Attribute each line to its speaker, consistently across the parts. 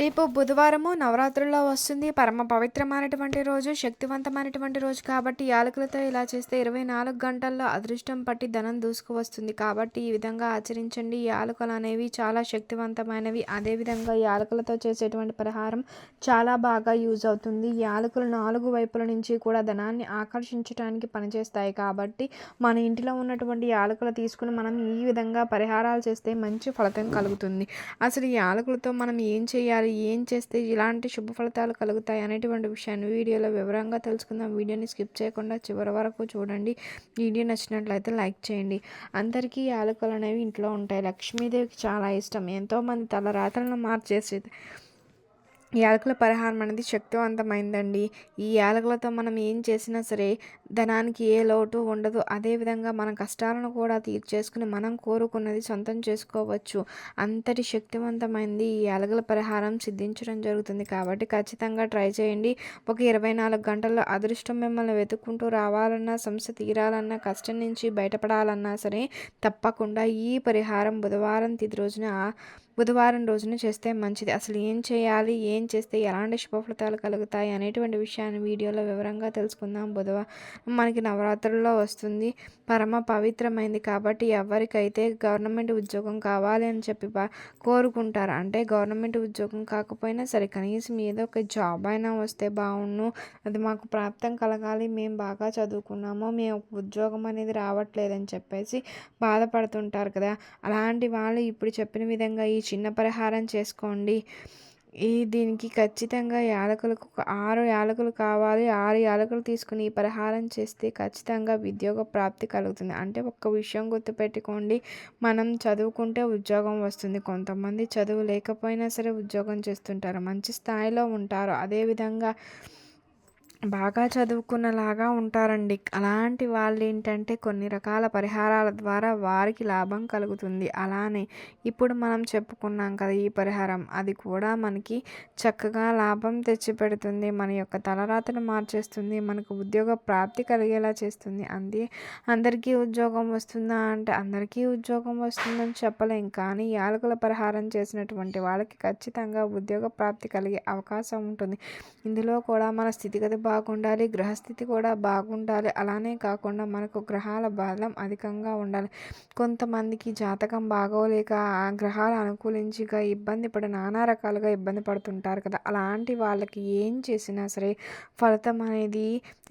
Speaker 1: రేపు బుధవారము నవరాత్రుల్లో వస్తుంది. పరమ పవిత్రమైనటువంటి రోజు శక్తివంతమైనటువంటి రోజు కాబట్టి యాలకులతో ఇలా చేస్తే ఇరవై నాలుగు గంటల్లో అదృష్టం పట్టి ధనం దూసుకువస్తుంది. కాబట్టి ఈ విధంగా ఆచరించండి. యాలకులు అనేవి చాలా శక్తివంతమైనవి. అదేవిధంగా యాలకులతో చేసేటువంటి పరిహారం చాలా బాగా యూజ్ అవుతుంది. యాలకులు నాలుగు వైపుల నుంచి కూడా ధనాన్ని ఆకర్షించడానికి పనిచేస్తాయి. కాబట్టి మన ఇంటిలో ఉన్నటువంటి యాలకులు తీసుకుని మనం ఈ విధంగా పరిహారాలు చేస్తే మంచి ఫలితం కలుగుతుంది. అసలు ఈ యాలకులతో మనం ఏం చేయాలి? ఏం చేస్తే ఇలాంటి శుభ ఫలితాలు కలుగుతాయి అనేటువంటి విషయాన్ని వీడియోలో వివరంగా తెలుసుకుందాం. వీడియోని స్కిప్ చేయకుండా చివరి వరకు చూడండి. వీడియో నచ్చినట్లయితే లైక్ చేయండి. అందరికీ యాలకులు అనేవి ఇంట్లో ఉంటాయి. లక్ష్మీదేవికి చాలా ఇష్టం. ఎంతోమంది తల రాత్రులను మార్చేసి యాలకుల పరిహారం అనేది శక్తివంతమైందండి. ఈ యాలకులతో మనం ఏం చేసినా సరే ధనానికి ఏ లోటు ఉండదు. అదేవిధంగా మన కష్టాలను కూడా తీర్చేసుకుని మనం కోరుకున్నది సొంతం చేసుకోవచ్చు. అంతటి శక్తివంతమైంది ఈ యాలకుల పరిహారం సిద్ధించడం జరుగుతుంది. కాబట్టి ఖచ్చితంగా ట్రై చేయండి. ఒక ఇరవై నాలుగు గంటల్లో అదృష్టం మిమ్మల్ని వెతుక్కుంటూ రావాలన్నా సమస్య తీరాలన్నా కష్టం నుంచి బయటపడాలన్నా సరే తప్పకుండా ఈ పరిహారం బుధవారం తిది రోజున బుధవారం రోజున చేస్తే మంచిది. అసలు ఏం చేయాలి? ఏం చేస్తే ఎలాంటి శుభఫలితాలు కలుగుతాయి? అనేటువంటి విషయాన్ని వీడియోలో వివరంగా తెలుసుకుందాం. బుధవారం మనకి నవరాత్రుల్లో వస్తుంది. పరమ పవిత్రమైంది కాబట్టి ఎవరికైతే గవర్నమెంట్ ఉద్యోగం కావాలి అని చెప్పి కోరుకుంటారు అంటే గవర్నమెంట్ ఉద్యోగం కాకపోయినా సరే కనీసం ఏదో ఒక జాబ్ అయినా వస్తే బాగుండు. అది మాకు ప్రాప్తం కలగాలి. మేము బాగా చదువుకున్నామో. మేము ఉద్యోగం అనేది రావట్లేదని చెప్పేసి బాధపడుతుంటారు కదా. అలాంటి వాళ్ళు ఇప్పుడు చెప్పిన విధంగా ఈ చిన్న పరిహారం చేసుకోండి. ఈ దీనికి ఖచ్చితంగా యాలకులకు ఆరు యాలకులు కావాలి. ఆరు యాలకులు తీసుకుని ఈ పరిహారం చేస్తే ఖచ్చితంగా ఉద్యోగ ప్రాప్తి కలుగుతుంది. అంటే ఒక్క విషయం గుర్తుపెట్టుకోండి. మనం చదువుకుంటే ఉద్యోగం వస్తుంది. కొంతమంది చదువు లేకపోయినా సరే ఉద్యోగం చేస్తుంటారు. మంచి స్థాయిలో ఉంటారు. అదేవిధంగా బాగా చదువుకున్నలాగా ఉంటారండి. అలాంటి వాళ్ళు ఏంటంటే కొన్ని రకాల పరిహారాల ద్వారా వారికి లాభం కలుగుతుంది. అలానే ఇప్పుడు మనం చెప్పుకున్నాం కదా ఈ పరిహారం. అది కూడా మనకి చక్కగా లాభం తెచ్చిపెడుతుంది. మన యొక్క తలరాతను మార్చేస్తుంది. మనకు ఉద్యోగ ప్రాప్తి కలిగేలా చేస్తుంది. అంతే అందరికీ ఉద్యోగం వస్తుందా? అంటే అందరికీ ఉద్యోగం వస్తుందని చెప్పలేం. కానీ యాలకుల పరిహారం చేసినటువంటి వాళ్ళకి ఖచ్చితంగా ఉద్యోగ ప్రాప్తి కలిగే అవకాశం ఉంటుంది. ఇందులో కూడా మన స్థితిగతి బాగుండాలి గ్రహస్థితి కూడా బాగుండాలి. అలానే కాకుండా మనకు గ్రహాల బలం అధికంగా ఉండాలి. కొంతమందికి జాతకం బాగోలేక ఆ గ్రహాలు అనుకూలించిగా ఇబ్బంది పడి నానా రకాలుగా ఇబ్బంది పడుతుంటారు కదా. అలాంటి వాళ్ళకి ఏం చేసినా సరే ఫలితం అనేది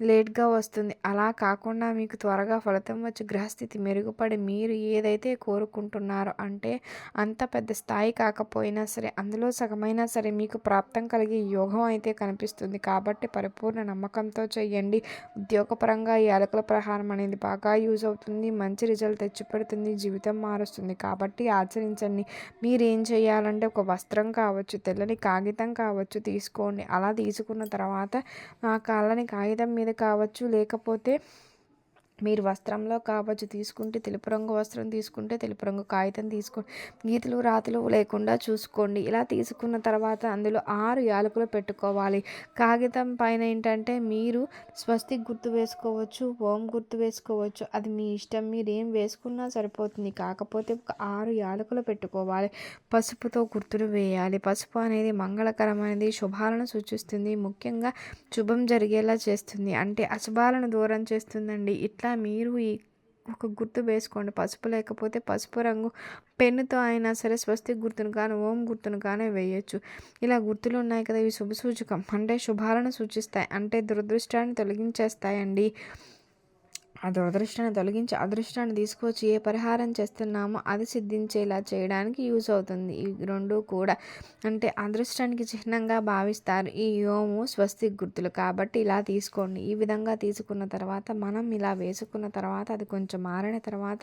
Speaker 1: లేట్గా వస్తుంది. అలా కాకుండా మీకు త్వరగా ఫలితం వచ్చి గ్రహస్థితి మెరుగుపడి మీరు ఏదైతే కోరుకుంటున్నారో అంటే అంత పెద్ద స్థాయి కాకపోయినా సరే అందులో సగమైనా సరే మీకు ప్రాప్తం కలిగే యోగం అయితే కనిపిస్తుంది. కాబట్టి పరిపూర్ణ నమ్మకంతో చేయండి ఉద్యోగపరంగా ఈ అలకల ప్రహారం అనేది బాగా యూజ్ అవుతుంది. మంచి రిజల్ట్ తెచ్చిపెడుతుంది. జీవితం మారుస్తుంది. కాబట్టి ఆచరించండి. మీరు ఏం చేయాలంటే ఒక వస్త్రం కావచ్చు తెల్లని కాగితం కావచ్చు తీసుకోండి. అలా తీసుకున్న తర్వాత ఆ కాళ్ళని కాగితం మీద కావచ్చు లేకపోతే మీరు వస్త్రంలో కావచ్చు తీసుకుంటే తెలుపు రంగు వస్త్రం తీసుకుంటే తెలుపు రంగు కాగితం తీసుకోండి గీతలు రాతలు లేకుండా చూసుకోండి. ఇలా తీసుకున్న తర్వాత అందులో ఆరు యాలకులు పెట్టుకోవాలి. కాగితం పైన ఏంటంటే మీరు స్వస్తి గుర్తు వేసుకోవచ్చు ఓం గుర్తు వేసుకోవచ్చు. అది మీ ఇష్టం మీరు ఏం వేసుకున్నా సరిపోతుంది. కాకపోతే ఒక ఆరు యాలకులు పెట్టుకోవాలి. పసుపుతో గుర్తులు వేయాలి. పసుపు అనేది మంగళకరమైనది శుభాలను సూచిస్తుంది ముఖ్యంగా శుభం జరిగేలా చేస్తుంది. అంటే అశుభాలను దూరం చేస్తుందండి. ఇట్లా ఇట్లా మీరు ఈ ఒక గుర్తు వేసుకోండి. పసుపు లేకపోతే పసుపు రంగు పెన్నుతో అయినా సరే స్వస్తి గుర్తును కానీ ఓం గుర్తును కానీ వేయచ్చు. ఇలా గుర్తులు ఉన్నాయి కదా ఇవి శుభ సూచకం అంటే శుభాలను సూచిస్తాయి అంటే దురదృష్టాన్ని తొలగించేస్తాయండి. ఆ దురదృష్టాన్ని తొలగించి అదృష్టాన్ని తీసుకొచ్చి ఏ పరిహారం చేస్తున్నామో అది సిద్ధించేలా చేయడానికి యూజ్ అవుతుంది. ఈ రెండు కూడా అంటే అదృష్టానికి చిహ్నంగా భావిస్తారు. ఈ యోము స్వస్తి గుర్తులు. కాబట్టి ఇలా తీసుకోండి. ఈ విధంగా తీసుకున్న తర్వాత మనం ఇలా వేసుకున్న తర్వాత అది కొంచెం మారిన తర్వాత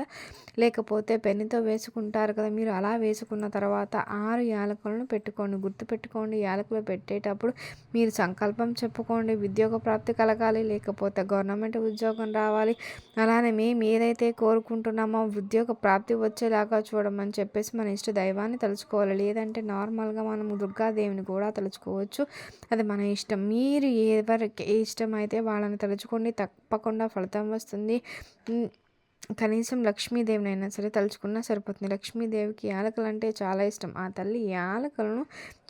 Speaker 1: లేకపోతే పెన్నుతో వేసుకుంటారు కదా మీరు అలా వేసుకున్న తర్వాత ఆరు యాలకులను పెట్టుకోండి. గుర్తు పెట్టుకోండి. యాలకులు పెట్టేటప్పుడు మీరు సంకల్పం చెప్పుకోండి. ఉద్యోగ ప్రాప్తి కలగాలి. లేకపోతే గవర్నమెంట్ ఉద్యోగం రావాలి. అలానే మేము ఏదైతే కోరుకుంటున్నామో ఉద్యోగ ప్రాప్తి వచ్చేలాగా చూడమని చెప్పేసి మన ఇష్ట దైవాన్ని తలుచుకోవాలి. లేదంటే నార్మల్గా మనం దుర్గాదేవిని కూడా తలుచుకోవచ్చు. అది మన ఇష్టం. మీరు ఎవరికి ఇష్టమైతే వాళ్ళని తలుచుకోండి తప్పకుండా ఫలితం వస్తుంది. కనీసం లక్ష్మీదేవినైనా సరే తలుచుకున్నా సరిపోతుంది. లక్ష్మీదేవికి యాలకలు అంటే చాలా ఇష్టం. ఆ తల్లి యాలకలను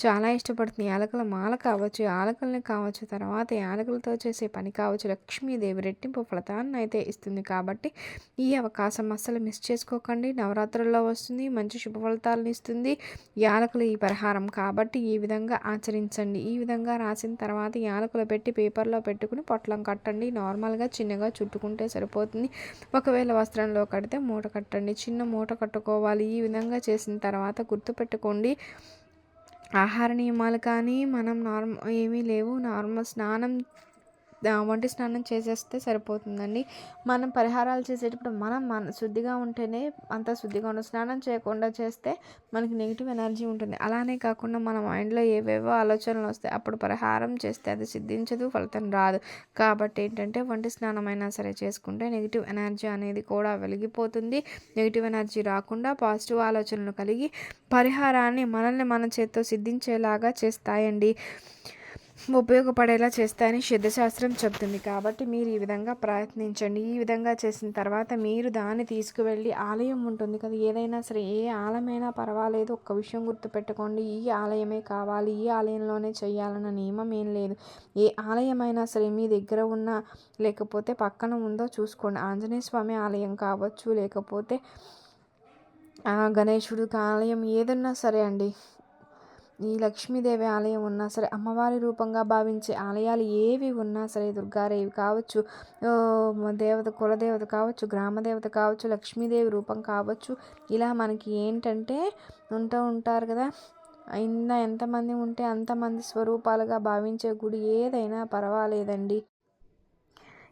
Speaker 1: చాలా ఇష్టపడుతుంది. యాలకల మాల కావచ్చు యాలకల్ని కావచ్చు తర్వాత యాలకలతో చేసే పని కావచ్చు లక్ష్మీదేవి రెట్టింపు ఫలితాన్ని అయితే ఇస్తుంది. కాబట్టి ఈ అవకాశం అస్సలు మిస్ చేసుకోకండి. నవరాత్రుల్లో వస్తుంది మంచి శుభ ఫలితాలను ఇస్తుంది. యాలకులు ఈ పరిహారం. కాబట్టి ఈ విధంగా ఆచరించండి. ఈ విధంగా రాసిన తర్వాత యాలకులు పెట్టి పేపర్లో పెట్టుకుని పొట్లం కట్టండి. నార్మల్గా చిన్నగా చుట్టుకుంటే సరిపోతుంది. ఒకవేళ వస్త్రంలో కడితే మూట కట్టండి. చిన్న మూట కట్టుకోవాలి. ఈ విధంగా చేసిన తర్వాత గుర్తుపెట్టుకోండి. ఆహార నియమాలు కానీ మనం నార్మల్ ఏమీ లేవు. నార్మల్ స్నానం వంటి స్నానం చేసేస్తే సరిపోతుందండి. మనం పరిహారాలు చేసేటప్పుడు మనం మన శుద్ధిగా ఉంటేనే అంత శుద్ధిగా ఉండదు స్నానం చేయకుండా చేస్తే మనకి నెగిటివ్ ఎనర్జీ ఉంటుంది. అలానే కాకుండా మన మైండ్లో ఏవేవో ఆలోచనలు వస్తాయి. అప్పుడు పరిహారం చేస్తే అది సిద్ధించదు ఫలితం రాదు. కాబట్టి ఏంటంటే వంటి స్నానం అయినా సరే చేసుకుంటే నెగిటివ్ ఎనర్జీ అనేది కూడా వెలిగిపోతుంది. నెగిటివ్ ఎనర్జీ రాకుండా పాజిటివ్ ఆలోచనలు కలిగి పరిహారాన్ని మనల్ని మన చేత్తో సిద్ధించేలాగా చేస్తాయండి. ఉపయోగపడేలా చేస్తాయని సిద్ధశాస్త్రం చెప్తుంది కాబట్టి మీరు ఈ విధంగా ప్రయత్నించండి. ఈ విధంగా చేసిన తర్వాత మీరు దాన్ని తీసుకువెళ్ళి ఆలయం ఉంటుంది కదా ఏదైనా సరే ఏ ఆలయమైనా పర్వాలేదు ఒక్క విషయం గుర్తుపెట్టుకోండి. ఈ ఆలయమే కావాలి ఈ ఆలయంలోనే చేయాలన్న నియమం ఏం లేదు. ఏ ఆలయమైనా సరే మీ దగ్గర ఉన్న లేకపోతే పక్కన ఉందో చూసుకోండి. ఆంజనేయ స్వామి ఆలయం కావచ్చు లేకపోతే గణేశుడు ఆలయం ఏదన్నా సరే అండి. ఈ లక్ష్మీదేవి ఆలయం ఉన్నా సరే అమ్మవారి రూపంగా భావించే ఆలయాలు ఏవి ఉన్నా సరే దుర్గాదేవి కావచ్చు దేవత కులదేవత కావచ్చు గ్రామదేవత కావచ్చు లక్ష్మీదేవి రూపం కావచ్చు ఇలా మనకి ఏంటంటే ఉంటూ ఉంటారు కదా. అయినా ఎంతమంది ఉంటే అంతమంది స్వరూపాలుగా భావించే గుడి ఏదైనా పర్వాలేదండి.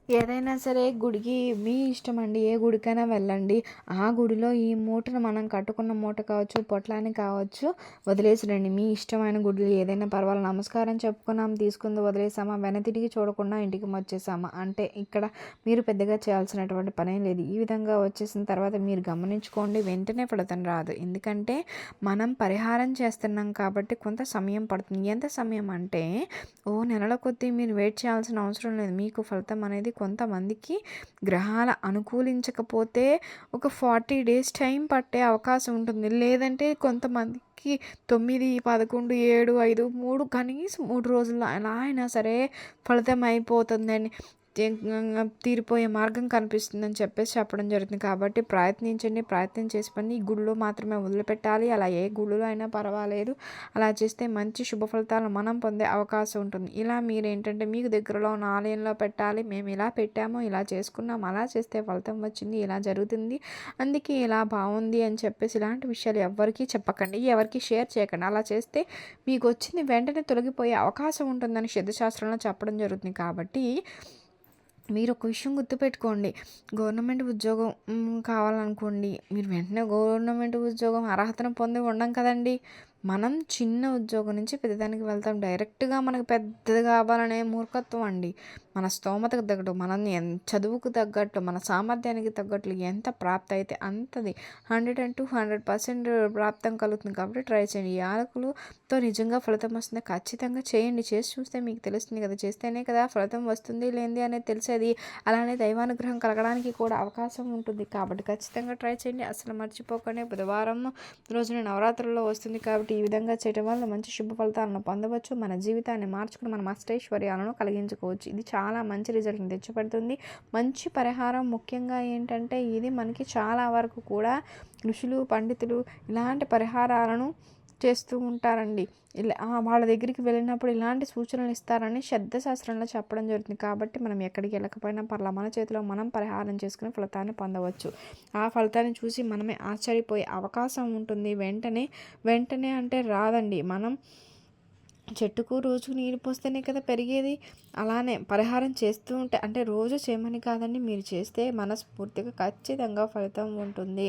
Speaker 1: ఏదైనా సరే గుడికి మీ ఇష్టం అండి ఏ గుడికైనా వెళ్ళండి. ఆ గుడిలో ఈ మూటను మనం కట్టుకున్న మూట కావచ్చు పొట్లాన్ని కావచ్చు వదిలేసిరండి. మీ ఇష్టమైన గుడులు ఏదైనా పర్వాలేదు. నమస్కారం చెప్పుకున్నాం తీసుకుంది వదిలేసామా వెనతిరిగి చూడకుండా ఇంటికి వచ్చేసామా? అంటే ఇక్కడ మీరు పెద్దగా చేయాల్సినటువంటి పని లేదు. ఈ విధంగా వచ్చేసిన తర్వాత మీరు గమనించుకోండి వెంటనే ఫలితం రాదు. ఎందుకంటే మనం పరిహారం చేస్తున్నాం కాబట్టి కొంత సమయం పడుతుంది. ఎంత సమయం అంటే ఓ నెలల కొద్దీ మీరు వెయిట్ చేయాల్సిన అవసరం లేదు. మీకు ఫలితం అనేది కొంతమందికి గ్రహాల అనుకూలించకపోతే ఒక ఫార్టీ డేస్ టైం పట్టే అవకాశం ఉంటుంది. లేదంటే కొంతమందికి తొమ్మిది పదకొండు ఏడు ఐదు మూడు కనీసం మూడు రోజుల్లో ఎలా అయినా సరే ఫలితం అయిపోతుందండి. తీరిపోయే మార్గం కనిపిస్తుందని చెప్పేసి చెప్పడం జరుగుతుంది. కాబట్టి ప్రయత్నించండి ప్రయత్నం చేసి పని. ఈ గుడిలో మాత్రమే వదిలిపెట్టాలి. అలా ఏ గుడిలో అయినా పర్వాలేదు. అలా చేస్తే మంచి శుభ ఫలితాలు మనం పొందే అవకాశం ఉంటుంది. ఇలా మీరు ఏంటంటే మీకు దగ్గరలో ఉన్న ఆలయంలో పెట్టాలి. మేము ఇలా పెట్టాము ఇలా చేసుకున్నాం అలా చేస్తే ఫలితం వచ్చింది ఇలా జరుగుతుంది. అందుకే ఇలా బాగుంది అని చెప్పేసి ఇలాంటి విషయాలు ఎవరికీ చెప్పకండి. ఎవరికి షేర్ చేయకండి. అలా చేస్తే మీకు వచ్చింది వెంటనే తొలగిపోయే అవకాశం ఉంటుందని సిద్ధశాస్త్రంలో చెప్పడం జరుగుతుంది. కాబట్టి మీరు ఒక విషయం గుర్తుపెట్టుకోండి. గవర్నమెంట్ ఉద్యోగం కావాలనుకోండి. మీరు వెంటనే గవర్నమెంట్ ఉద్యోగం అర్హతను పొంది ఉండం కదండి. మనం చిన్న ఉద్యోగం నుంచి పెద్దదానికి వెళ్తాం. డైరెక్ట్గా మనకు పెద్దది కావాలనే మూర్ఖత్వం అండి. మన స్తోమతకు తగ్గట్టు మనల్ని చదువుకు తగ్గట్టు మన సామర్థ్యానికి తగ్గట్లు ఎంత ప్రాప్తి అయితే అంతది. Hundred and two hundred percent ప్రాప్తం కలుగుతుంది కాబట్టి ట్రై చేయండి. యాలకులతో నిజంగా ఫలితం వస్తుంది? ఖచ్చితంగా చేయండి. చేసి చూస్తే మీకు తెలుస్తుంది కదా. చేస్తేనే కదా ఫలితం వస్తుంది లేనిది అనేది తెలిసేది. అలానే దైవానుగ్రహం కలగడానికి కూడా అవకాశం ఉంటుంది. కాబట్టి ఖచ్చితంగా ట్రై చేయండి. అసలు మర్చిపోకండి. బుధవారం రోజున నవరాత్రుల్లో వస్తుంది కాబట్టి ఈ విధంగా చేయడం వల్ల మంచి శుభ ఫలితాలను పొందవచ్చు. మన జీవితాన్ని మార్చుకుని మన అష్టైశ్వర్యాలను కలిగించుకోవచ్చు. ఇది చాలా చాలా మంచి రిజల్ట్ని తెచ్చిపెడుతుంది. మంచి పరిహారం ముఖ్యంగా ఏంటంటే ఇది మనకి చాలా వరకు కూడా ఋషులు పండితులు ఇలాంటి పరిహారాలను చేస్తూ ఉంటారండి. ఇలా వాళ్ళ దగ్గరికి వెళ్ళినప్పుడు ఇలాంటి సూచనలు ఇస్తారని శాస్త్రంలో చెప్పడం జరుగుతుంది. కాబట్టి మనం ఎక్కడికి వెళ్ళకపోయినా పర్లా మన చేతిలో మనం పరిహారం చేసుకుని ఫలితాన్ని పొందవచ్చు. ఆ ఫలితాన్ని చూసి మనమే ఆశ్చర్యపోయే అవకాశం ఉంటుంది. వెంటనే వెంటనే అంటే రాదండి. మనం చెట్టుకు రోజు నీరు పోస్తేనే కదా పెరిగేది. అలానే పరిహారం చేస్తూ ఉంటే అంటే రోజు చేయమని కాదండి మీరు చేస్తే మనస్ఫూర్తిగా ఖచ్చితంగా ఫలితం ఉంటుంది.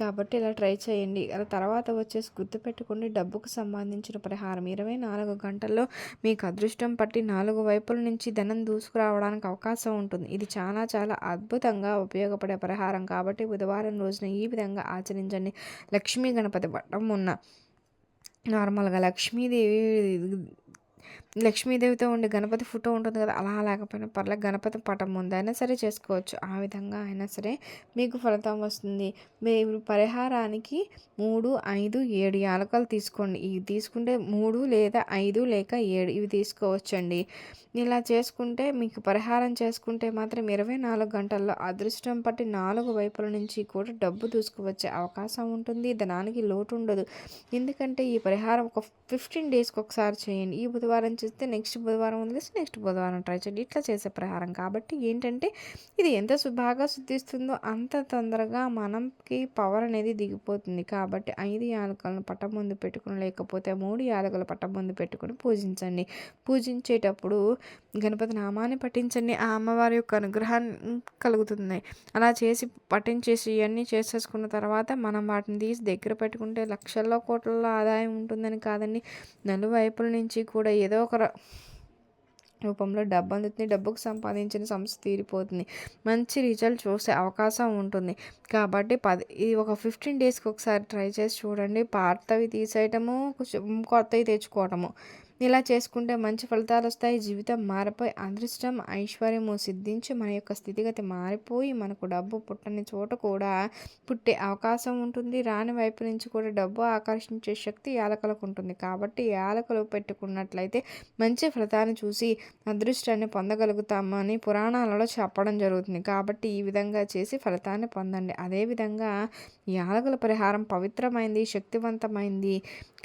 Speaker 1: కాబట్టి ఇలా ట్రై చేయండి. అలా తర్వాత వచ్చేసి గుర్తుపెట్టుకోండి డబ్బుకు సంబంధించిన పరిహారం. ఇరవై నాలుగు గంటల్లో మీకు అదృష్టం పట్టి నాలుగు వైపుల నుంచి ధనం దూసుకురావడానికి అవకాశం ఉంటుంది. ఇది చాలా చాలా అద్భుతంగా ఉపయోగపడే పరిహారం. కాబట్టి బుధవారం రోజున ఈ విధంగా ఆచరించండి. లక్ష్మీ గణపతి పట్టం ఉన్న నార్మల్గా లక్ష్మీదేవి లక్ష్మీదేవితో ఉండే గణపతి ఫోటో ఉంటుంది కదా అలా లేకపోయినా పర్లేదు గణపతి పటం ముందైనా సరే చేసుకోవచ్చు. ఆ విధంగా అయినా సరే మీకు ఫలితం వస్తుంది. మీరు పరిహారానికి మూడు ఐదు ఏడు యాలకలు తీసుకోండి. ఇవి తీసుకుంటే మూడు లేదా ఐదు లేక ఏడు ఇవి తీసుకోవచ్చండి. ఇలా చేసుకుంటే మీకు పరిహారం చేసుకుంటే మాత్రం ఇరవై నాలుగు గంటల్లో అదృష్టం పట్టి నాలుగు వైపుల నుంచి కూడా డబ్బు దూసుకోవచ్చే అవకాశం ఉంటుంది. ధనానికి లోటు ఉండదు. ఎందుకంటే ఈ పరిహారం ఒక ఫిఫ్టీన్ డేస్కి ఒకసారి చేయండి. ఈ బుధవారం చేస్తే నెక్స్ట్ బుధవారం వదిలేసి నెక్స్ట్ బుధవారం ట్రై చేయండి. ఇట్లా చేసే ప్రహారం కాబట్టి ఏంటంటే ఇది ఎంత బాగా శుద్ధిస్తుందో అంత తొందరగా మనకి పవర్ అనేది దిగిపోతుంది. కాబట్టి ఐదు యాలకలను పట్ట ముందు పెట్టుకుని లేకపోతే మూడు యాలకలు పట్ట ముందు పెట్టుకుని పూజించండి. పూజించేటప్పుడు గణపతి నామాన్ని పఠించండి. ఆ అమ్మవారి యొక్క అనుగ్రహాన్ని కలుగుతుంది. అలా చేసి పఠించేసి ఇవన్నీ చేసేసుకున్న తర్వాత మనం వాటిని తీసి దగ్గర పెట్టుకుంటే లక్షల్లో కోట్లలో ఆదాయం ఉంటుందని కాదండి. నలువైపుల నుంచి కూడా ఏదో ఒక రూపంలో డబ్బు అందుతుంది డబ్బుకు సంపాదించిన సంస్థ తీరిపోతుంది. మంచి రిజల్ట్ చూసే అవకాశం ఉంటుంది. కాబట్టి పది ఇది ఒక ఫిఫ్టీన్ డేస్కి ఒకసారి ట్రై చేసి చూడండి. పాతవి తీసేయటము కొత్తవి తెచ్చుకోవటము. ఇలా చేసుకుంటే మంచి ఫలితాలు వస్తాయి. జీవితం మారిపోయి అదృష్టం ఐశ్వర్యము సిద్ధించి మన యొక్క స్థితిగతి మారిపోయి మనకు డబ్బు పుట్టని చోట కూడా పుట్టే అవకాశం ఉంటుంది. రాని వైపు నుంచి కూడా డబ్బు ఆకర్షించే శక్తి యాలకలకు ఉంటుంది. కాబట్టి యాలకలు పెట్టుకున్నట్లయితే మంచి ఫలితాన్ని చూసి అదృష్టాన్ని పొందగలుగుతామని పురాణాలలో చెప్పడం జరుగుతుంది. కాబట్టి ఈ విధంగా చేసి ఫలితాన్ని పొందండి. అదేవిధంగా యాలకుల పరిహారం పవిత్రమైంది శక్తివంతమైంది.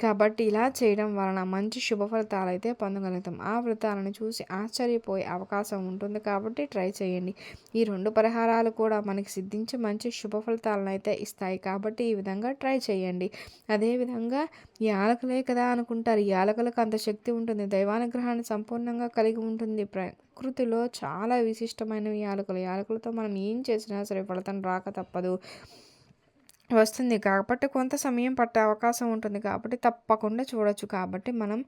Speaker 1: కాబట్టి ఇలా చేయడం వలన మంచి శుభ ఫలితాలు అయితే పొందగలుగుతాం ఆ వ్రతాలను చూసి ఆశ్చర్యపోయే అవకాశం ఉంటుంది కాబట్టి ట్రై చేయండి. ఈ రెండు పరిహారాలు కూడా మనకి సిద్ధించి మంచి శుభ ఫలితాలను అయితే ఇస్తాయి కాబట్టి ఈ విధంగా ట్రై చేయండి. అదేవిధంగా యాలకులే కదా అనుకుంటారు. యాలకులకు అంత శక్తి ఉంటుంది. దైవానుగ్రహాన్ని సంపూర్ణంగా కలిగి ఉంటుంది. ప్రకృతిలో చాలా విశిష్టమైనవి యాలకులు. యాలకులతో మనం ఏం చేసినా సరే ఫలితం రాక తప్పదు. వస్తుంది. కాబట్టి కొంత సమయం పట్టే అవకాశం ఉంటుంది. కాబట్టి తప్పకుండా చూడొచ్చు. కాబట్టి మనం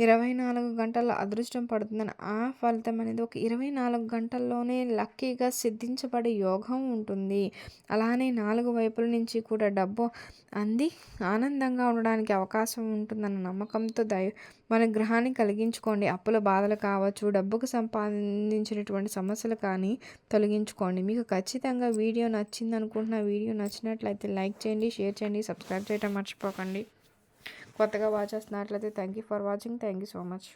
Speaker 1: ఇరవై నాలుగు గంటల అదృష్టం పడుతుందని ఆ ఫలితం అనేది ఒక ఇరవై నాలుగు గంటల్లోనే లక్కీగా సిద్ధించబడే యోగం ఉంటుంది. అలానే నాలుగు వైపుల నుంచి కూడా డబ్బు అంది. ఆనందంగా ఉండడానికి అవకాశం ఉంటుందన్న నమ్మకంతో దయ మన గ్రహాన్ని కలిగించుకోండి. అప్పుల బాధలు కావచ్చు డబ్బుకు సంపాదించినటువంటి సమస్యలు కానీ తొలగించుకోండి. మీకు ఖచ్చితంగా వీడియో నచ్చింది అనుకుంటున్న వీడియో నచ్చినట్లయితే లైక్ చేయండి షేర్ చేయండి సబ్స్క్రైబ్ చేయడం మర్చిపోకండి. కొత్తగా వాచ్ చేస్తున్నట్లయితే thank you for watching thank you so much